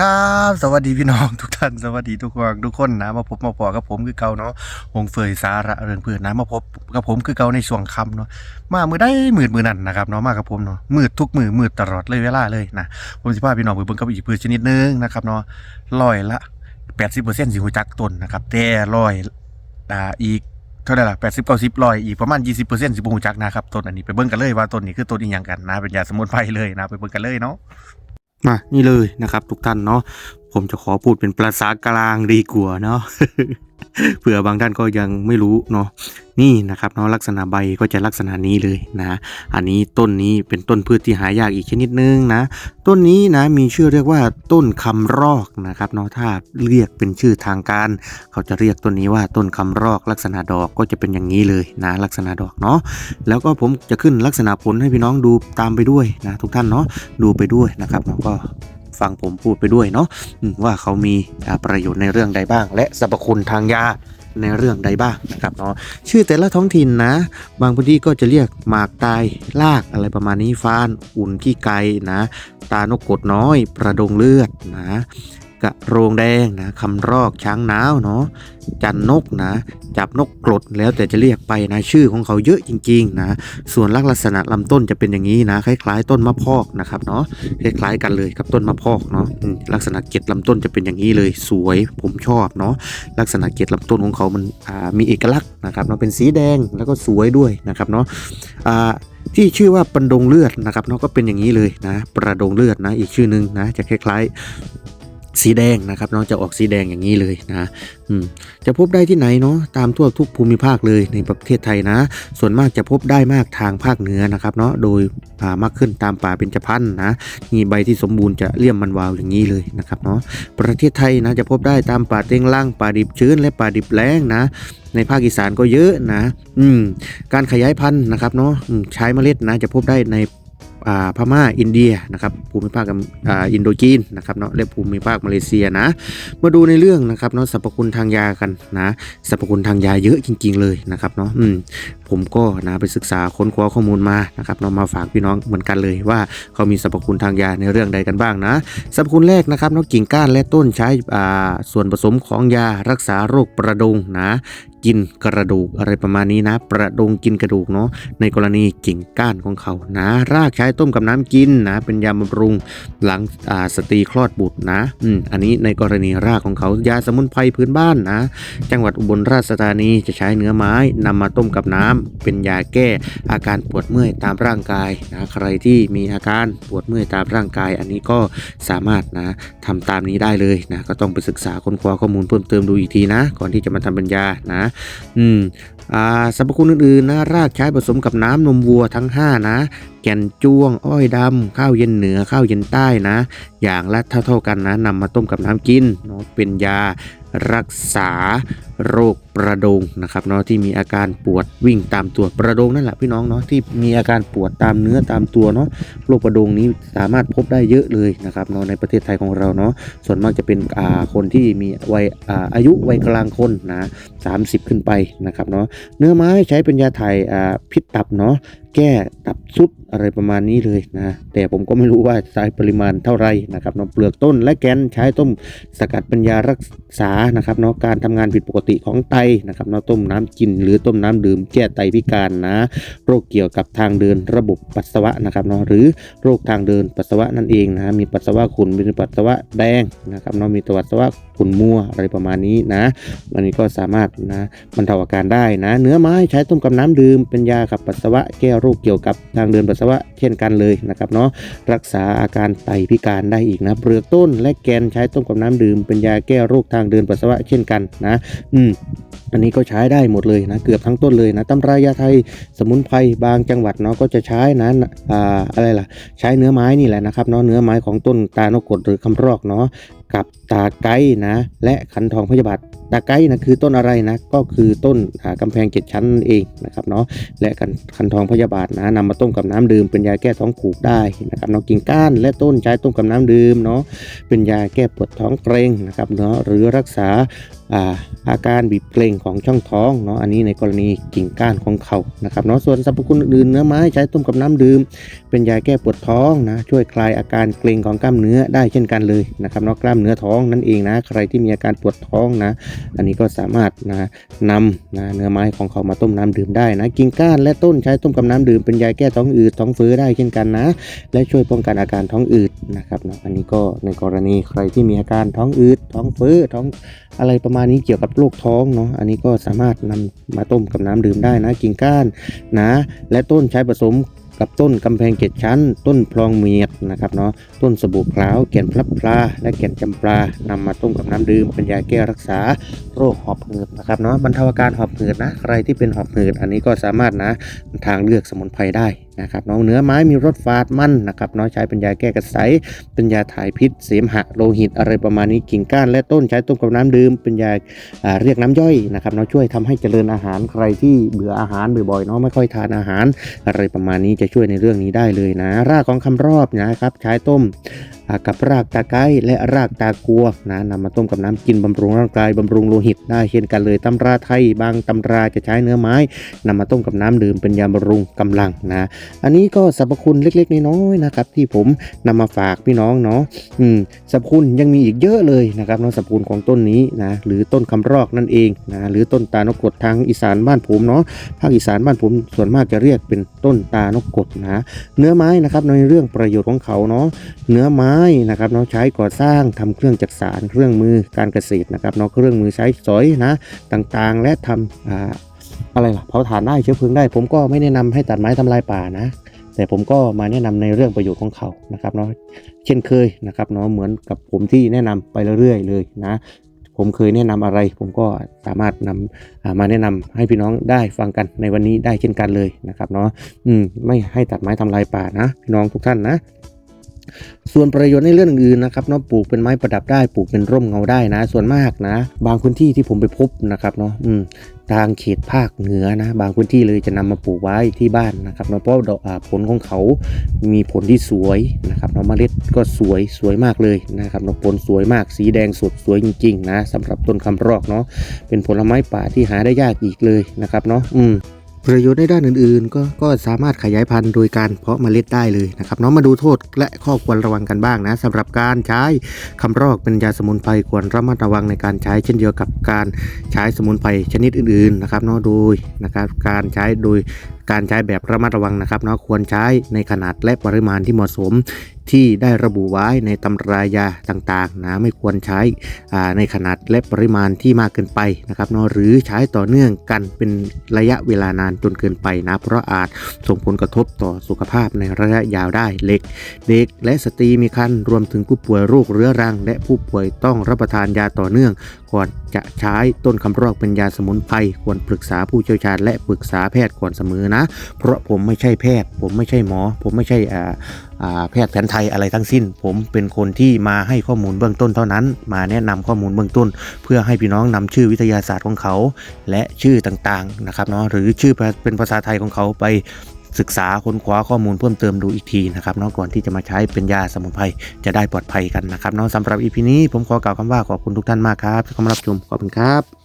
ครับ สวัสดีพี่น้องทุกท่าน สวัสดีทุกคนทุกคนนะมาพบมาพอกับผมคือเก่าเนาะวงเฟยสาระเรื่องเพื่อนนะมาพบกับผมคือเก่าในช่วงค่ำเนาะมามือได้มืดมือนั่นนะครับเนาะมากับผมเนาะมืดทุกมือมืดตลอดเลยเวลาเลยนะผมจะพาพี่น้องไปเบิ่งกับอีกพืชชนิดนึงนะครับเนาะร้อยละแปดสิบเปอร์เซ็นต์สิหูจักต้นนะครับแต่ร้อยอ่าอีกเท่าไหร่ล่ะแปดสิบเก้าสิบร้อยอีกประมาณยี่สิบเปอร์เซ็นต์สิบหูจักนะครับต้นอันนี้ไปเบิ่งกันเลยว่าต้นนี้คือต้นอีหยังกันนะเป็นยาสมุนไพรเลยนะไปเบิ่งกันเลยเนาะ มานี่เลยนะครับ ทุกท่านเนาะผมจะขอพูดเป็นภาษากลางดีกว่าเนาะ เผื่อบางท่านก็ยังไม่รู้เนาะนี่นะครับเนาะลักษณะใบก็จะลักษณะนี้เลยนะอันนี้ต้นนี้เป็นต้นพืชที่หายากอีกชนิดนึงนะ ต้นนี้นะมีชื่อเรียกว่าต้นคำรอกนะครับเนาะถ้าเรียกเป็นชื่อทางการ เขาจะเรียกต้นนี้ว่าต้นคำรอก ลักษณะดอกก็จะเป็นอย่างนี้เลยนะลักษณะดอกเนาะแล้วก็ผมจะขึ้นลักษณะผลให้พี่น้องดูตามไปด้วยนะทุกท่านเนาะดูไปด้วยนะครับแล้วก็ ฟังผมพูดไปด้วยเนาะว่าเขามีประโยชน์ในเรื่องใดบ้าง และสรรพคุณทางยาในเรื่องใดบ้างนะครับเนาะชื่อแต่ละท้องถิ่นนะ บางพื้นที่ก็จะเรียกหมากตายลากอะไรประมาณนี้ฟาน อุ่นขี้ไก่นะ ตานกกดน้อย ประดงเลือดนะ กระโรงแดงนะคำรอกช้างน้าวเนาะจันนกนะ จับนกกรดแล้วแต่จะเรียกไปนะชื่อของเขาเยอะจริงๆนะส่วนลักษณะลำต้นจะเป็นอย่างนี้นะคล้ายๆ ต้นมะพร้าวนะครับเนาะคล้ายๆกันเลยกับต้นมะพร้าวเนาะลักษณะเกล็ดลำต้นจะเป็นอย่างนี้เลยสวยผมชอบเนาะลักษณะเกล็ดลำต้นของเขามันมีเอกลักษณ์นะครับเนาะเป็นสีแดงแล้วก็สวยด้วยนะครับเนาะอ่าที่ชื่อว่าประดงเลือดนะครับเนาะก็เป็นอย่างนี้เลยนะประดงเลือดนะอีกชื่อหนึ่งนะจะคล้ายๆ สีแดงนะครับเนาะจะออกสีแดงอย่างนี้เลยนะอืจะพบได้ที่ไหนเนาะตามทั่วทุกภูมิภาคเลยในประเทศไทยนะ ส่วนมากจะพบได้มากทางภาคเหนือนะครับเนาะโดยามากขึ้นตามป่าเป็นจพันนะมีใบที่สมบูรณ์จะเลี่ยมมันวาวอย่างนี้เลยนะครับเนาะประเทศไทยนะจะพบได้ตามป่าเต็งล่างป่าดิบชื้นและป่าดิบแล้งนะในภาคอีสานก็เยอะนะ อืม การขยายพันธุ์นะครับเนาะใช้เมล็ดนะจะพบได้ใน พม่าอินเดียนะครับภูมิภาคอ่าอินโดจีนนะครับเนาะและภูมิภาคมาเลเซียนะมาดูในเรื่องนะครับเนาะสรรพคุณทางยากันนะสรรพคุณทางยาเยอะจริง ๆ เลยนะครับเนาะผมก็นะไปศึกษาค้นคว้าข้อมูลมานะครับเนาะมาฝากพี่น้องเหมือนกันเลยว่าเขามีสรรพคุณทางยาในเรื่องใดกันบ้างนะสรรพคุณแรกนะครับเนาะกิ่งก้านและต้นใช้อ่าส่วนผสมของยารักษาโรคประดงนะ กินกระดูกอะไรประมาณนี้นะ ประดงกินกระดูกเนาะในกรณีกิ่งก้านของเขานะ รากใช้ต้มกับน้ำกินนะ เป็นยาบำรุงหลังอ่าสตรีคลอดบุตรนะอืมอันนี้ในกรณีรากของเขายาสมุนไพรพื้นบ้านนะ จังหวัดอุบลราชธานีจะใช้เนื้อไม้นำมาต้มกับน้ำเป็นยาแก้อาการปวดเมื่อยตามร่างกายนะใครที่มีอาการปวดเมื่อยตามร่างกาย อันนี้ก็สามารถนะทำตามนี้ได้เลยนะก็ต้องไปศึกษาค้นคว้าข้อมูลเพิ่มเติมดูอีกทีนะ ก่อนที่จะมาทำเป็นยานะอืมอ่าสรรพคุณอื่นๆนะรากใช้ผสมกับน้ำนมวัวทั้ง 5 นะ แก่นจ้วง อ้อยดำข้าวเย็นเหนือข้าวเย็นใต้นะ อย่างละเท่าๆกันนะนำมาต้มกับน้ำกินเนาะเป็นยารักษาโรคประดงนะครับเนาะที่มีอาการปวดวิ่งตามตัวประดงนั่นแหละพี่น้องเนาะที่มีอาการปวดตามเนื้อตามตัวเนาะโรคประดงนี้สามารถพบได้เยอะเลยนะครับเนาะในประเทศไทยของเราเนาะส่วนมากจะเป็นอ่าคนที่มีวัยอ่าอายุวัยกลางคนนะ30 ขึ้นไปนะครับเนาะเนื้อไม้ใช้เป็นยาถ่ายอ่าพิษตับเนาะ แก้ตับซุดอะไรประมาณนี้เลยนะ แต่ผมก็ไม่รู้ว่าใช้ปริมาณเท่าไรนะครับเนาะเปลือกต้นและแกนใช้ต้มสกัดป็นยารักษานะครับเนาะการทำงานผิดปกติของไตนะครับเนาะต้มน้ำกิน หรือต้มน้ำดื่มแก้ไตพิการนะโรคเกี่ยวกับทางเดินระบบปัสสาวะนะครับเนาะหรือโรคทางเดินปัสสาวะนั่นเองนะมีปัสสาวะขุ่นมีปัสสาวะแดงนะครับเนาะมีปัสสาวะขุ่นมัวอะไรประมาณนี้นะอันนี้ก็สามารถนะบรรเทาอาการได้นะ เนื้อไม้ใช้ต้มกับน้ำดื่มเป็นยาขับปัสสาวะแก้โรคเกี่ยวกับทางเดินปัสสาวะเช่นกันเลยนะครับเนาะรักษาอาการไตพิการได้อีกนะเปลือกต้นและแกนใช้ต้มกับน้ำดื่มเป็นยาแก้โรคทางเดินปัสสาวะเช่นกันนะอืมอันนี้ก็ใช้ได้หมดเลยนะเกือบทั้งต้นเลยนะตำรายาไทยสมุนไพรบางจังหวัดเนาะก็จะใช้นะอ่าอะไรล่ะ ใช้เนื้อไม้นี่แหละนะครับเนาะเนื้อไม้ของต้นตาโนกดหรือคำรอกเนาะกับตาไก้นะ และขันทองพยาบาทตาไก้นะคือต้นอะไรนะก็คือต้นอ่ากำแพงเจ็ดชั้นนั่นเองนะครับเนาะและขันขันทองพยาบาทนะนำมาต้มกับน้ำดื่มเป็นยาแก้ท้องผูกได้นะครับเนาะกิ่งก้านและต้นใช้ต้มกับน้ำดื่มเนาะเป็นยาแก้ปวดท้องเกรงนะครับเนาะหรือรักษาอาอาการบีบเกร็งของช่องท้องเนาะอันนี้ในกรณีกิ่งก้านของเขานะครับเนาะส่วนสรรพคุณอื่นเนื้อไม้ใช้ต้มกับน้ำดื่ม เป็นยาแก้ปวดท้องนะช่วยคลายอาการเกร็งของกล้ามเนื้อได้เช่นกันเลยนะครับเนาะกล้ามเนื้อท้องนั่นเองนะใครที่มีอาการปวดท้องนะ อันนี้ก็สามารถนะนำนะเนื้อไม้ของเขามาต้มน้ำดื่มได้นะกิ่งก้านและต้นใช้ต้มกับน้ำดื่มเป็นยาแก้ท้องอืดท้องเฟ้อได้เช่นกันนะ และช่วยป้องกันอาการท้องอืดนะครับเนาะอันนี้ก็ในกรณีใครที่มีอาการท้องอืดท้องเฟ้อท้องอะไรประมาณนี้เกี่ยวกับโรคท้องเนาะ อันนี้ก็สามารถนำมาต้มกับน้ำดื่มได้นะ กิ่งก้านนะ และต้นใช้ผสม กับต้นกำแพงเจ็ดชั้น ต้นพลองเมียดนะครับเนาะต้นสบู่ขาวแก่นพลับพลา และแก่นจำปลานำมาต้มกับน้ำดื่มเป็นยาแก้รักษาโรคหอบหืดนะครับเนาะบรรเทาอาการหอบหืดนะใครที่เป็นหอบหืดอันนี้ก็สามารถนะทางเลือกสมุนไพรได้นะครับเน้องเนื้อไม้มีรสฝาดมันนะครับเนาะใช้เป็นยาแก้กระสายเป็นยาถ่ายพิษ เสมหะโลหิตอะไรประมาณนี้กิ่งก้านและต้นใช้ต้มกับน้ำดื่มเป็นยาอ่าเรียกน้ำย่อยนะครับเนาะช่วยทำให้เจริญอาหารใครที่เบื่ออาหารบ่อยๆเนาะไม่ค่อยทานอาหารอะไรประมาณนี้จะช่วยในเรื่องนี้ได้เลยนะ รากของคำรอบนะครับ ใช้ต้ม กับรากตาไก้และรากตากัวนะนำมาต้มกับน้ำกินบำรุงร่างกายบำรุงโลหิตได้เช่นกันเลยตำราไทยบางตำราจะใช้เนื้อไม้นำมาต้มกับน้ำดื่มเป็นยาบำรุงกำลังนะ อันนี้ก็สรรพคุณเล็กๆน้อยๆนะครับ ที่ผมนำมาฝากพี่น้องเนาะอืมสรรพคุณยังมีอีกเยอะเลยนะครับเนาะสรรพคุณของต้นนี้นะหรือต้นคำรอกนั่นเองนะหรือต้นตาลกดทางอีสานบ้านผมเนาะภาคอีสานบ้านผมส่วนมากจะเรียกเป็นต้นตาลกดนะ เนื้อไม้นะครับในเรื่องประโยชน์ของเขาเนาะเนื้อไม้นะครับเนาะใช้ก่อสร้างทำเครื่องจักสานเครื่องมือการเกษตรนะครับเนาะเครื่องมือใช้สอยนะต่างๆ และทำอ่าอะไรล่ะเผาถ่านได้เชื้อเพลิงได้ ผมก็ไม่แนะนำให้ตัดไม้ทำลายป่านะแต่ผมก็มาแนะนำในเรื่องประโยชน์ของเขานะครับเนาะเช่นเคยนะครับเนาะเหมือนกับผมที่แนะนำไปเรื่อยๆเลยนะผมเคยแนะนำอะไร ผมก็สามารถนำอ่ามาแนะนำให้พี่น้องได้ฟังกันในวันนี้ได้เช่นกันเลยนะครับเนาะอืมไม่ให้ตัดไม้ทำลายป่านะ พี่น้องทุกท่านนะ ส่วนประโยชน์ในเรื่องอื่นนะครับเนาะปลูกเป็นไม้ประดับได้ปลูกเป็นร่มเงาได้นะ ส่วนมากนะ บางพื้นที่ที่ผมไปพบนะครับเนาะอืมทางเขตภาคเหนือนะ บางพื้นที่เลยจะนำมาปลูกไว้ที่บ้านนะครับเนาะเพราะผลของเขามีผลที่สวยนะครับเนาะเมล็ดก็สวยสวยมากเลยนะครับเนาะผลสวยมากสีแดงสดสวยจริงๆนะสำหรับต้นคำรอกเนาะเป็นผลไม้ป่าที่หาได้ยากอีกเลยนะครับเนาะอืม ประโยชน์ในด้านอื่นๆ ก็ก็สามารถขยายพันธุ์โดยการเพาะเมล็ดได้เลยนะครับเน้องมาดูโทษและข้อควรระวังกันบ้างนะสำหรับการใช้คำรอกเป็นยาสมุนไพรควรระมัดระวังในการใช้เช่นเดียวกับการใช้สมุนไพรชนิดอื่นๆนะครับเนาะโดยนะครับการใช้โดย การใช้แบบระมัดระวังนะครับเนาะควรใช้ในขนาดและปริมาณที่เหมาะสมที่ได้ระบุไว้ในตำรายาต่างๆนะไม่ควรใช้อ่าในขนาดและปริมาณที่มากเกินไปนะครับเนาะหรือใช้ต่อเนื่องกันเป็นระยะเวลานานจนเกินไปนะเพราะอาจส่งผลกระทบต่อสุขภาพในระยะยาวได้เล็ก เด็กและสตรีมีครรภ์รวมถึงผู้ป่วยโรคเรื้อรัง และผู้ป่วยต้องรับประทานยาต่อเนื่อง ก่อนจะใช้ต้นคำรอกเป็นยาสมุนไพรควรปรึกษาผู้เชี่ยวชาญและปรึกษาแพทย์ก่อนเสมอนะเพราะผมไม่ใช่แพทย์ ผมไม่ใช่หมอ ผมไม่ใช่อ่าแพทย์แผนไทยอะไรทั้งสิ้น ผมเป็นคนที่มาให้ข้อมูลเบื้องต้นเท่านั้น มาแนะนำข้อมูลเบื้องต้น เพื่อให้พี่น้องนำชื่อวิทยาศาสตร์ของเขา และชื่อต่างๆนะครับเนาะหรือชื่อเป็นภาษาไทยของเขาไปศึกษาค้นคว้าข้อมูลเพิ่มเติมดูอีกทีนะครับเนาะก่อนที่จะมาใช้เป็นยาสมุนไพรจะได้ปลอดภัยกันนะครับเนาะสำหรับอีพีนี้ผมขอกล่าวคำว่าขอบคุณทุกท่านมากครับที่เข้ามารับชมขอบคุณครับ